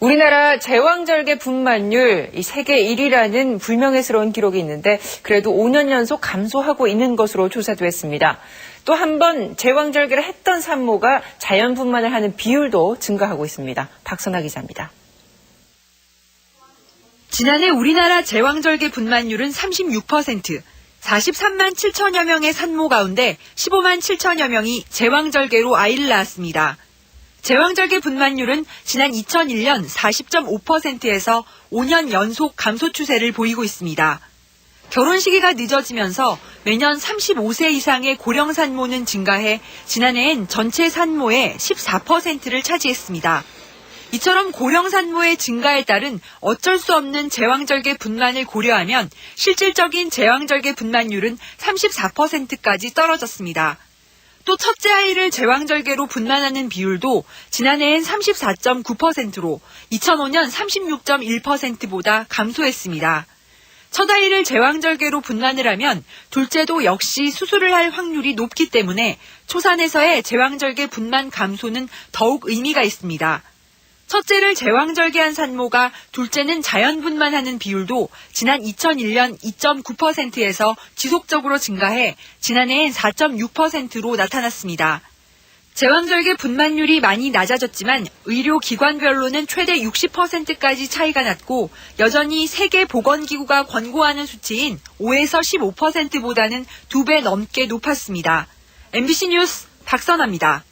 우리나라 제왕절개 분만율 이 세계 1위라는 불명예스러운 기록이 있는데 그래도 5년 연속 감소하고 있는 것으로 조사됐습니다. 또 한 번 제왕절개를 했던 산모가 자연 분만을 하는 비율도 증가하고 있습니다. 박선아 기자입니다. 지난해 우리나라 제왕절개 분만율은 36%, 43만 7천여 명의 산모 가운데 15만 7천여 명이 제왕절개로 아이를 낳았습니다. 제왕절개 분만율은 지난 2001년 40.5%에서 5년 연속 감소 추세를 보이고 있습니다. 결혼 시기가 늦어지면서 매년 35세 이상의 고령 산모는 증가해 지난해엔 전체 산모의 14%를 차지했습니다. 이처럼 고령 산모의 증가에 따른 어쩔 수 없는 제왕절개 분만을 고려하면 실질적인 제왕절개 분만율은 34%까지 떨어졌습니다. 또 첫째 아이를 제왕절개로 분만하는 비율도 지난해엔 34.9%로 2005년 36.1%보다 감소했습니다. 첫 아이를 제왕절개로 분만을 하면 둘째도 역시 수술을 할 확률이 높기 때문에 초산에서의 제왕절개 분만 감소는 더욱 의미가 있습니다. 첫째를 제왕절개한 산모가 둘째는 자연분만 하는 비율도 지난 2001년 2.9%에서 지속적으로 증가해 지난해엔 4.6%로 나타났습니다. 제왕절개 분만율이 많이 낮아졌지만 의료기관별로는 최대 60%까지 차이가 났고 여전히 세계보건기구가 권고하는 수치인 5에서 15%보다는 2배 넘게 높았습니다. MBC 뉴스 박선아입니다.